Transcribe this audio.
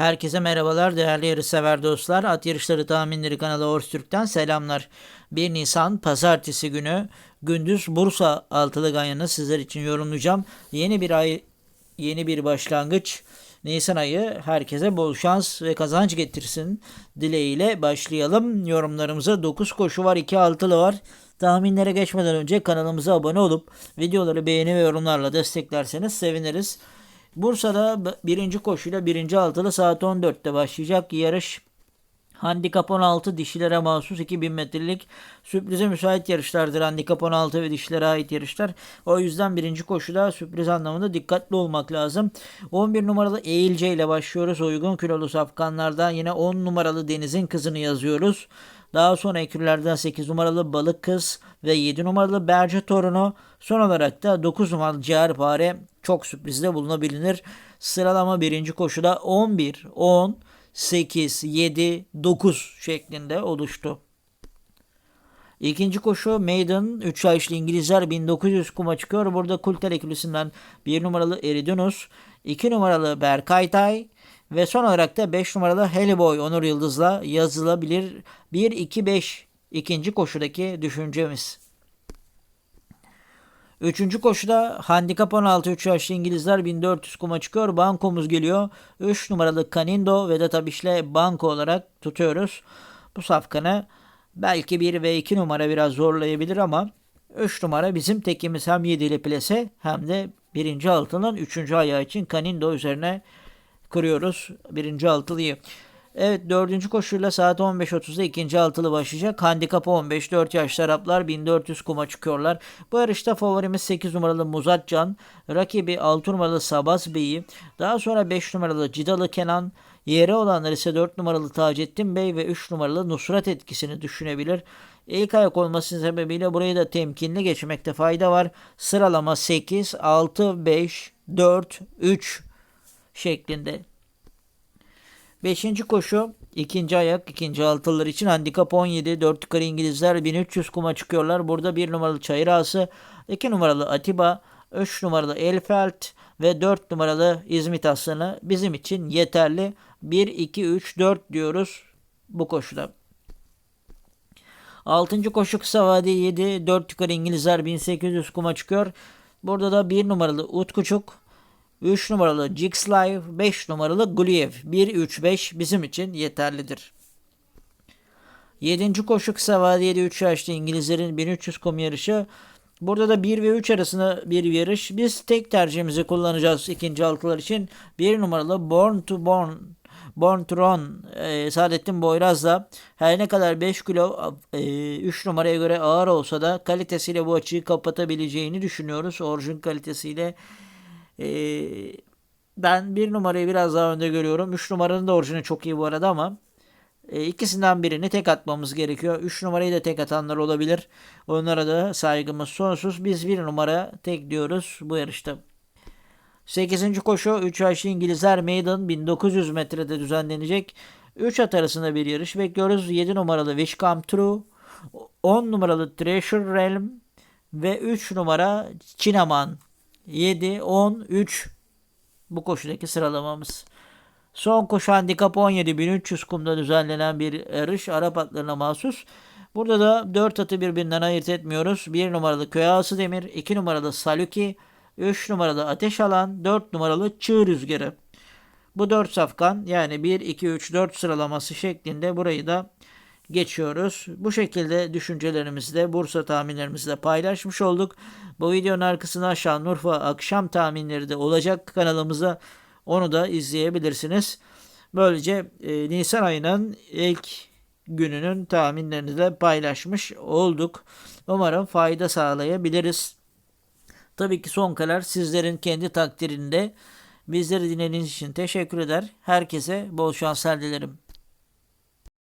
Herkese merhabalar değerli yarışsever dostlar. At Yarışları Tahminleri kanalı Orstürk'ten selamlar. 1 Nisan Pazartesi günü gündüz Bursa altılı ganyanı sizler için yorumlayacağım. Yeni bir ay, yeni bir başlangıç. Nisan ayı herkese bol şans ve kazanç getirsin dileğiyle başlayalım. Yorumlarımıza 9 koşu var 2 altılı var. Tahminlere geçmeden önce kanalımıza abone olup videoları beğeni ve yorumlarla desteklerseniz seviniriz. Bursa'da birinci koşuyla birinci altılı saat 14'te başlayacak yarış. Handikap 16 dişilere mahsus 2000 metrelik sürprize müsait yarışlardır. Handikap 16 ve dişilere ait yarışlar. O yüzden birinci koşuda sürpriz anlamında dikkatli olmak lazım. 11 numaralı Eğilce ile başlıyoruz. Uygun kilolu safkanlardan yine 10 numaralı Deniz'in kızını yazıyoruz. Daha sonra ekürlerden 8 numaralı Balık Kız ve 7 numaralı Berce Torunu. Son olarak da 9 numaralı Ciğerpare çok sürprizde bulunabilir. Sıralama birinci koşuda 11, 10, 8, 7, 9 şeklinde oluştu. İkinci koşu Maiden 3 yaşlı İngilizler 1900 kuma çıkıyor. Burada Kulter ekülüsünden 1 numaralı Eridunus, 2 numaralı Berkaytay ve son olarak da 5 numaralı Hellboy Onur Yıldız'la yazılabilir. 1-2-5 ikinci koşudaki düşüncemiz. Üçüncü koşuda handikap 16 3 yaşlı İngilizler 1400 kuma çıkıyor. Bankomuz geliyor. 3 numaralı Canindo Vedat Abiş'le banko olarak tutuyoruz. Bu safkanı belki 1 ve 2 numara biraz zorlayabilir ama 3 numara bizim tekimiz hem 7 ile plase hem de birinci altının 3. ayağı için Canindo üzerine kuruyoruz birinci altılıyı. Evet dördüncü koşuyla saat 15.30'da ikinci altılı başlayacak. Handikap 15. 4 yaşlı Araplar 1400 kuma çıkıyorlar. Bu yarışta favorimiz 8 numaralı Muzatcan. Rakibi 6 numaralı Sabaz Bey'i. Daha sonra 5 numaralı Cidalı Kenan. Yeri olanlar ise 4 numaralı Taceddin Bey ve 3 numaralı Nusrat etkisini düşünebilir. İlk ayak olması sebebiyle burayı da temkinli geçmekte fayda var. Sıralama 8, 6, 5, 4, 3 şeklinde. Beşinci koşu ikinci ayak ikinci altılar için handikap 17 4 yukarı İngilizler 1300 kuma çıkıyorlar. Burada bir numaralı Çayır Ağası, 2 numaralı Atiba, 3 numaralı Elfelt ve 4 numaralı İzmit Aslanı bizim için yeterli. 1, 2, 3, 4 diyoruz bu koşuda. Altıncı koşu kısa vade 7 4 yukarı İngilizler 1800 kuma çıkıyor. Burada da 1 numaralı Utkuçuk, 3 numaralı Jixlive, 5 numaralı Guliev. 1-3-5 bizim için yeterlidir. 7. koşu kısa vadeli 3 yaşlı İngilizlerin 1300 kum yarışı. Burada da 1 ve 3 arasında bir yarış. Biz tek tercihimizi kullanacağız ikinci altılar için. 1 numaralı Born to Born Born to Run e, Saadettin Boyraz'la her ne kadar 5 kilo e, 3 numaraya göre ağır olsa da kalitesiyle bu açıyı kapatabileceğini düşünüyoruz. Orijin kalitesiyle ee, ben bir numarayı biraz daha önde görüyorum. 3 numaranın da orijini çok iyi bu arada ama e, ikisinden birini tek atmamız gerekiyor. 3 numarayı da tek atanlar olabilir. Onlara da saygımız sonsuz. Biz bir numara tek diyoruz bu yarışta. 8. koşu 3 yaşlı İngilizler Maiden 1900 metrede düzenlenecek. 3 at arasında bir yarış bekliyoruz. 7 numaralı Wish Come True, 10 numaralı Treasure Realm ve 3 numara Çinaman 7, 10, 3 bu koşudaki sıralamamız. Son koşu handikap 17 1300 kumda düzenlenen bir yarış Arap atlarına mahsus. Burada da 4 atı birbirinden ayırt etmiyoruz. 1 numaralı Köy Demir, 2 numaralı Saluki, 3 numaralı Ateş Alan, 4 numaralı Çığ Rüzgarı. Bu 4 safkan yani 1, 2, 3, 4 sıralaması şeklinde burayı da geçiyoruz. Bu şekilde düşüncelerimizi de Bursa tahminlerimizi de paylaşmış olduk. Bu videonun arkasına Şanlıurfa akşam tahminleri de olacak kanalımıza. Onu da izleyebilirsiniz. Böylece e, Nisan ayının ilk gününün tahminlerini de paylaşmış olduk. Umarım fayda sağlayabiliriz. Tabii ki son karar sizlerin kendi takdirinde. Bizleri dinlediğiniz için teşekkür eder. Herkese bol şanslar dilerim.